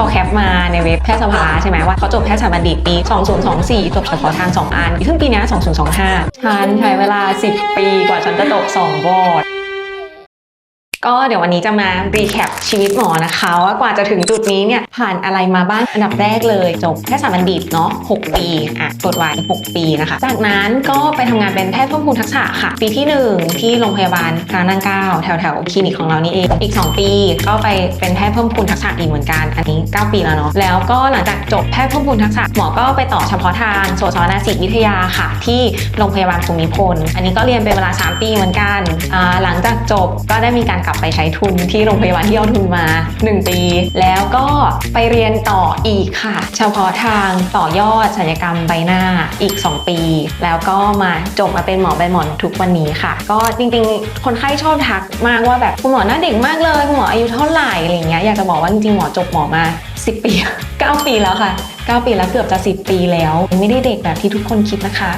พอแคปมาในเว็บแพทยสภาใช่ไหมว่าเขาจบแพทยศาสบัณฑิตปี 2024 จบเฉพาะทาง 2 อันซึ่งปีนี้ 2025 ฉันใช้เวลา 10 ปีกว่าฉันจะจบ2บอร์ด ก็เดี๋ยววันนี้จะมารีแคปชีวิตหมอนะคะ ว่ากว่าจะถึงจุดนี้เนี่ยผ่านอะไรมาบ้างอันดับแรกเลยจบแพทยศาสตร์บัณฑิตเนาะ6ปีอะตรวจวาย6ปีนะคะ จากนั้นก็ไปทำงานเป็นแพทย์เพิ่มพูนทักษะค่ะ ปีที่ 1 ที่โรงพยาบาลพระนั่งเก้าแถวแถวคลินิกของเรานี่เองอีก 2 ปี ก็ไปเป็นแพทย์เพิ่มพูนทักษะอีกเหมือนกันอันนี้ 9 ปีแล้วเนาะแล้วก็หลังจากจบแพทย์เพิ่มพูนทักษะหมอก็ไปต่อเฉพาะทางโสตสาธารณสุขวิทยาค่ะ ที่โรงพยาบาลภูมิพล อันนี้ก็เรียนเป็นเวลา 3 ปีเหมือนกันอ่า หลังจากจบก็ได้มีการกลับไปใช้ทุนที่โรงพยาบาลที่เอาทุนมา 1 ปี แล้วก็ไปเรียนต่ออีกค่ะ เฉพาะทางต่อยอดศัลยกรรมใบหน้าอีก 2 ปี แล้วก็มาจบมาเป็นหมอใบหมอนทุกวันนี้ค่ะ ก็จริงๆ คนไข้ชอบทักมากว่าแบบคุณหมอหน้าเด็กมากเลยคุณหมออายุเท่าไหร่อะไรอย่างเงี้ยอยากจะบอกว่าจริงๆหมอจบหมอมา 10 ปี 9 ปีแล้วค่ะ 9 ปีแล้วเกือบจะ 10 ปีแล้ว ไม่ได้เด็กแบบที่ทุกคนคิดนะคะ